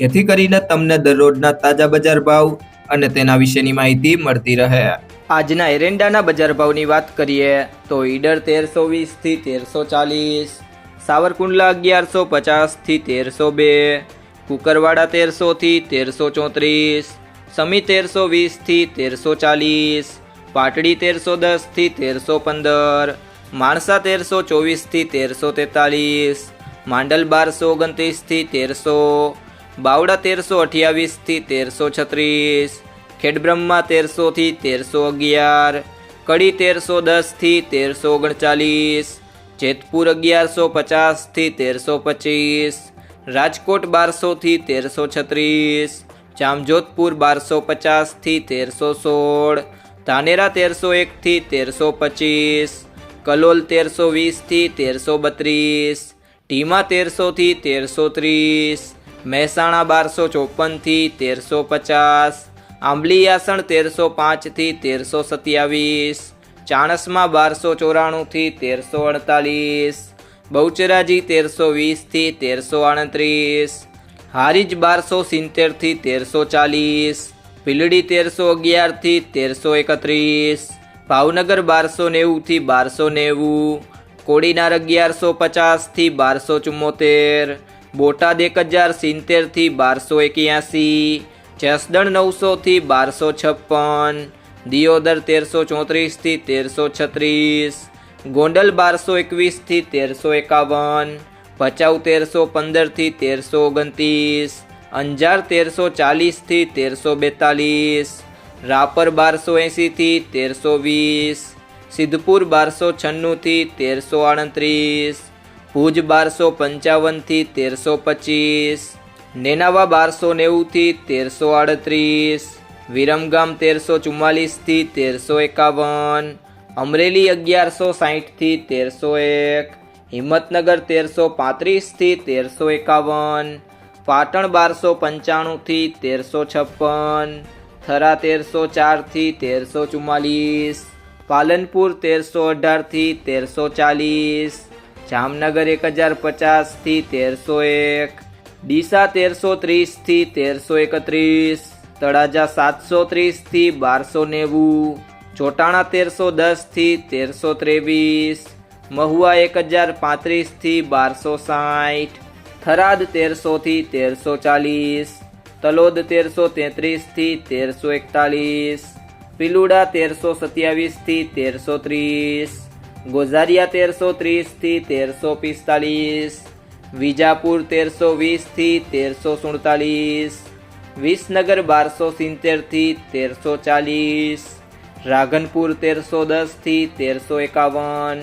જેથી કરીને તમને દરરોજના તાજા બજાર ભાવ અને તેના વિશેની માહિતી મળતી રહે. આજના એરેન્ડાના બજાર ભાવની વાત કરીએ તો ઈડર તેરસો વીસથી તેરસો ચાલીસ, સાવરકુંડલા અગિયારસો પચાસથી તેરસો બે, કુકરવાડા તેરસોથી તેરસો ચોત્રીસ, સમી તેરસો વીસથી તેરસો ચાલીસ, પાટડી તેરસો દસથી તેરસો પંદર, માણસા તેરસો ચોવીસથી તેરસો તેતાલીસ, માંડલ બારસો ઓગણત્રીસથી તેરસો બાવડા તેરસો અઠ્યાવીસથી તેરસો છત્રીસ, ખેડબ્રહ્મા તેરસોથી તેરસો અગિયાર, કડી તેરસો દસથી તેરસો ઓગણચાલીસ, જેતપુર અગિયારસો પચાસથી તેરસો પચીસ, રાજકોટ બારસોથી તેરસો છત્રીસ, જામજોધપુર બારસો પચાસથી તેરસો સોળ, ધાનેરા તેરસો એકથી તેરસો પચીસ, કલોલ તેરસો વીસથી તેરસો બત્રીસ ટીમા તેરસોથી તેરસો ત્રીસ મહેસાણા બારસો ચોપનથી તેરસો પચાસ આંબલીયાસણ તેરસો પાંચથી તેરસો સત્યાવીસ, ચાણસમાં બારસો ચોરાણુંથી તેરસો અડતાલીસ, બહુચરાજી તેરસો વીસથી તેરસો આડત્રીસ હારીજ બારસો સિત્તેરથી તેરસો ચાલીસ ભીલડી તેરસો અગિયારથી તેરસો એકત્રીસ, ભાવનગર બારસો નેવુંથી બારસો નેવું, કોડીનાર અગિયારસો પચાસથી બારસો ચુમ્મોતેર બોટાદ એક હજાર સિત્તેરથી બારસો એક્યાસી, જસદણ નવસોથી બારસો છપ્પન, દિયોદર તેરસો ચોત્રીસથી તેરસો છત્રીસ, ગોંડલ બારસો એકવીસથી તેરસો એકાવન, ભચાઉ તેરસો પંદરથી તેરસો ઓગણત્રીસ, અંજાર તેરસો ચાલીસથી તેરસો બેતાલીસ, રાપર બારસો એંસીથી તેરસો વીસ, સિદ્ધપુર બારસો છન્નુંથી તેરસો આડત્રીસ ભુજ બારસો પંચાવનથી તેરસો પચીસ, નેનાવા બારસો નેવુંથી તેરસો આડત્રીસ, વિરમગામ તેરસો ચુમ્માલીસથી તેરસો એકાવન, અમરેલી અગિયારસો સાહીઠથી તેરસો એક, હિંમતનગર તેરસો પાંત્રીસથી તેરસો એકાવન, પાટણ બારસો પંચાણુંથી તેરસો છપ્પન, થરા તેરસો ચારથી તેરસો ચુમ્માલીસ, પાલનપુર તેરસો અઢારથી તેરસો ચાલીસ જામનગર એક હજાર પચાસથી તેરસો એક. ડીસા તેરસો ત્રીસથી તેરસો એકત્રીસ. તળાજા સાતસો ત્રીસથી બારસો નેવું. ચોટાણા તેરસો દસથી તેરસો ત્રેવીસ. મહુવા એક હજાર પાંત્રીસથી બારસો સાઠ. થરાદ તેરસોથી તેરસો ચાલીસ. તલોદ તેરસો તેત્રીસથી તેરસો એકતાલીસ. પિલુડા તેરસો સત્યાવીસથી તેરસો ત્રીસ. ગોઝારિયા તેરસો ત્રીસથી તેરસો પિસ્તાલીસ વિજાપુર તેરસો વીસથી તેરસો સુડતાલીસ, વિસનગર બારસો સિત્તેરથી તેરસો ચાલીસ રાઘનપુર તેરસો દસથી તેરસો એકાવન